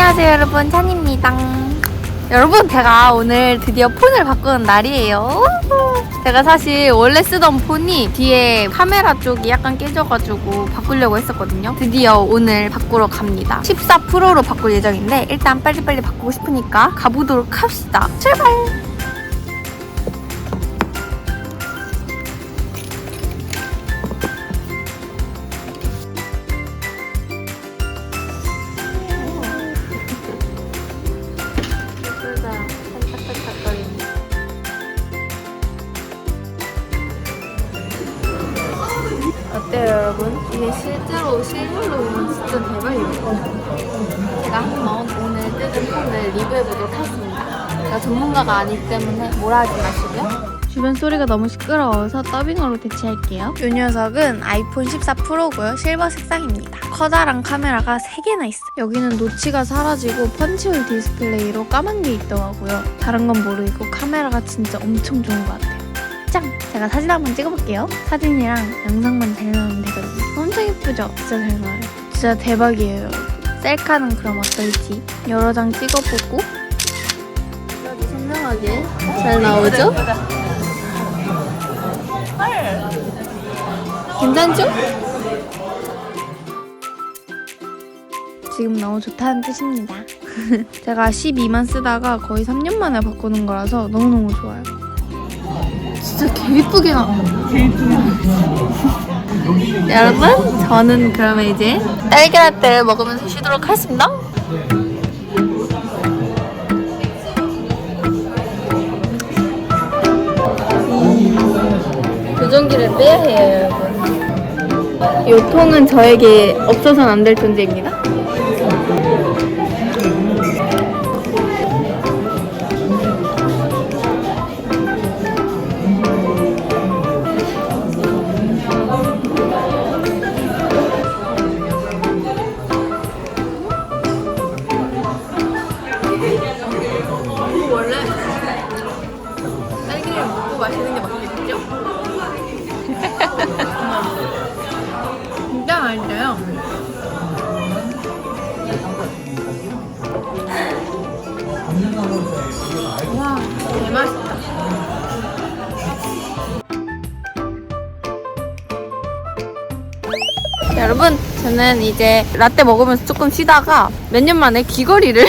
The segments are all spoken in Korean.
안녕하세요 여러분. 찬입니다. 여러분 제가 오늘 드디어 폰을 바꾸는 날이에요. 제가 사실 원래 쓰던 폰이 뒤에 카메라 쪽이 약간 깨져가지고 바꾸려고 했었거든요. 드디어 오늘 바꾸러 갑니다. 14 프로로 바꿀 예정인데 일단 빨리빨리 바꾸고 싶으니까 가보도록 합시다. 출발 어때요 여러분? 이게 실제로 실물로 보면 진짜 대박이에요. 제가 한번 오늘 뜯은 폰을 리뷰해보도록 하겠습니다. 제가 전문가가 아니기 때문에 뭐라 하지 마시고요. 주변 소리가 너무 시끄러워서 더빙으로 대체할게요. 이 녀석은 아이폰 14 프로고요. 실버 색상입니다. 커다란 카메라가 3개나 있어요. 여기는 노치가 사라지고 펀치홀 디스플레이로 까만 게 있더라고요. 다른 건 모르겠고 카메라가 진짜 엄청 좋은 것 같아요 짱! 제가 사진 한번 찍어볼게요. 사진이랑 영상만 잘 나오면 되거든요. 엄청 예쁘죠? 진짜 잘 나와요. 진짜 대박이에요. 셀카는 그럼 어떨지 여러 장 찍어보고 선명하게 잘 나오죠? 괜찮죠? 지금 너무 좋다는 뜻입니다. 제가 12만 쓰다가 거의 3년 만에 바꾸는 거라서 너무너무 좋아요. 진짜 개 이쁘게 나와. 여러분, 저는 그러면 이제 딸기라떼를 먹으면서 쉬도록 하겠습니다. 교정기를 빼야 해요, 여러분. 이 통은 저에게 없어서는 안 될 존재입니다. 딸기를 먹고 마시는 게 맞겠죠? 진짜 맛있어요. 와, 개맛있다. 여러분, 저는 이제 라떼 먹으면서 조금 쉬다가 몇 년 만에 귀걸이를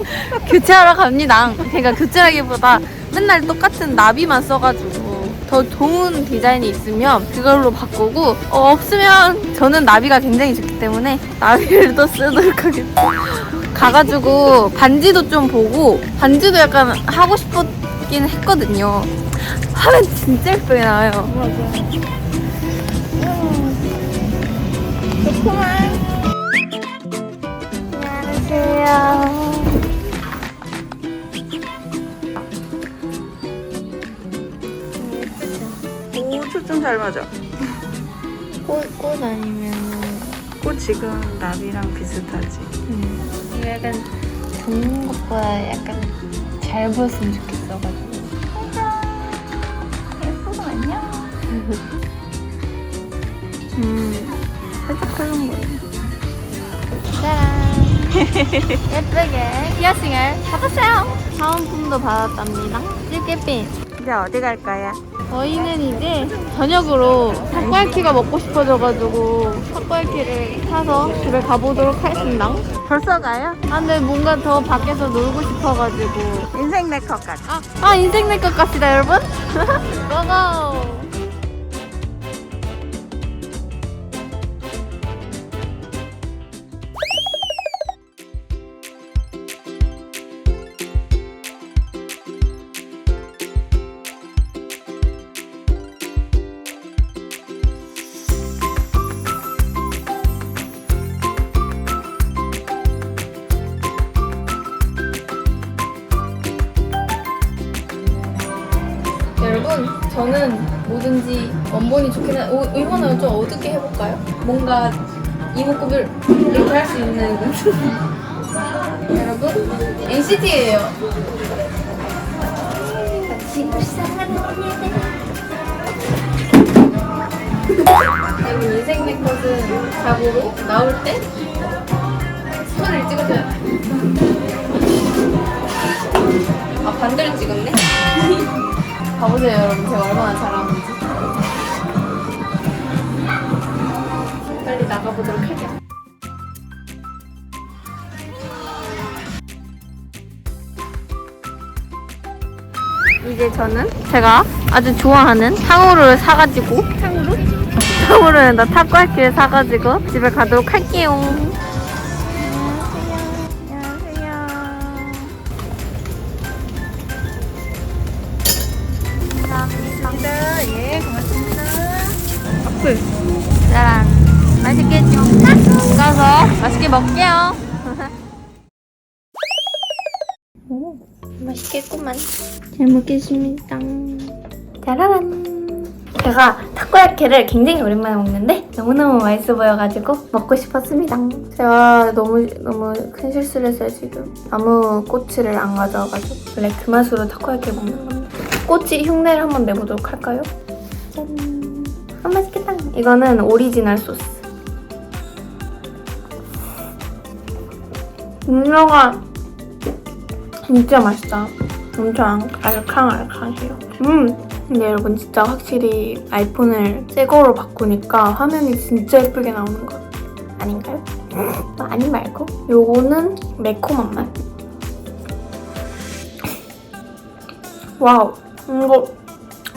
교체하러 갑니다. 제가 교체하기보다 맨날 똑같은 나비만 써가지고 더 좋은 디자인이 있으면 그걸로 바꾸고 어, 없으면 저는 나비가 굉장히 좋기 때문에 나비를 또 쓰도록 하겠습니다. 가가지고 반지도 좀 보고 반지도 약간 하고 싶었긴 했거든요. 하면 진짜 예쁘게 나와요. 맞아요. 안녕하세요. 초점 잘 맞아. 꽃, 꽃 아니면은 꽃 지금 나비랑 비슷하지. 음, 이거 약간 듣는 것보다 약간 잘 보였으면 좋겠어가지고. 예쁘고 안녕. 음, 살짝 그런 거예요. 짜란. 예쁘게 피어싱을 받았어요. 사은품도 받았답니다. 찔개핀. 이제 어디 갈 거야? 저희는 이제 저녁으로 닭갈퀴가 먹고 싶어져가지고 닭갈퀴를 사서 집에 가보도록 하겠습니다. 벌써 가요? 아, 근데 뭔가 더 밖에서 놀고 싶어가지고. 인생 네컷 같아. 아, 아 인생 내것 같습니다, 여러분. 고고! 저는 뭐든지 원본이 좋긴 한, 오, 이번에 좀 어둡게 해볼까요? 뭔가 이목구비를 이렇게 할 수 있는. 여러분, NCT예요. 여러분, 인생 네컷은 자고로 나올 때 반대를 찍어줘야 돼. 아 반대를 찍었네? 봐보세요 여러분 제가 얼마나 잘하는지. 빨리 나가보도록 할게요. 이제 저는 제가 아주 좋아하는 탕후루를 사가지고 탕후루? 탕후루는 나 타코야키를 사가지고 집에 가도록 할게요. 맛있게 먹게요. 오, 맛있겠구만. 잘 먹겠습니다. 짜라란. 제가 타코야키를 굉장히 오랜만에 먹는데 너무너무 맛있어 보여가지고 먹고 싶었습니다. 제가 너무 너무 큰 실수를 했어요 지금. 아무 꼬치를 안 가져와가지고 원래 그 맛으로 타코야키를 먹는 건데 꼬치 흉내를 한번 내보도록 할까요? 짠. 아 맛있겠다. 이거는 오리지널 소스. 음료가 진짜 맛있다. 엄청 알캉알캉해요. 음. 근데 여러분 진짜 확실히 아이폰을 새 거로 바꾸니까 화면이 진짜 예쁘게 나오는 것 아닌가요? 뭐 아니 말고 요거는 매콤한 맛. 와우. 이거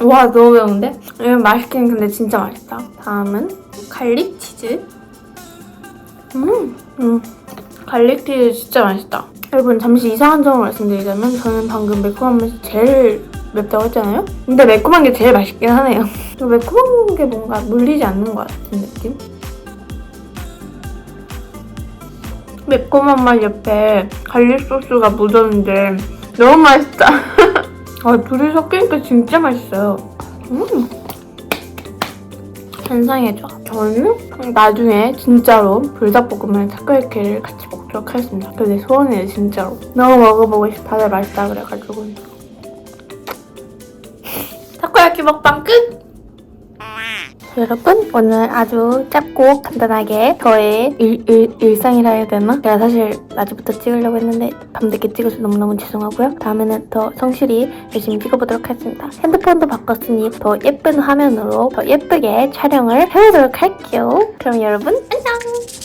와 너무 매운데? 이거 맛있긴 근데 진짜 맛있다. 다음은 갈릭 치즈. 음, 음, 갈릭 치즈 진짜 맛있다. 여러분 잠시 이상한 점을 말씀드리자면 저는 방금 맛이 제일 맵다고 했잖아요? 근데 매콤한 게 제일 맛있긴 하네요. 매콤한 게 뭔가 물리지 않는 것 같은 느낌? 매콤한 맛 옆에 갈릭 소스가 묻었는데 너무 맛있다. 아, 둘이 섞이니까 진짜 맛있어요. 음. 환상해줘. 저는 나중에 진짜로 불닭볶음면 타코야키를 같이 먹도록 하겠습니다. 그게 소원이에요, 진짜로. 너무 먹어보고 싶어. 다들 맛있다 그래가지고. 타코야키 먹방 끝! 여러분 오늘 아주 짧고 간단하게 저의 일, 일, 일상이라 해야 되나? 제가 사실 낮에부터 찍으려고 했는데 밤늦게 찍어서 너무너무 죄송하고요. 다음에는 더 성실히 열심히 찍어보도록 하겠습니다. 핸드폰도 바꿨으니 더 예쁜 화면으로 더 예쁘게 촬영을 해보도록 할게요. 그럼 여러분 안녕!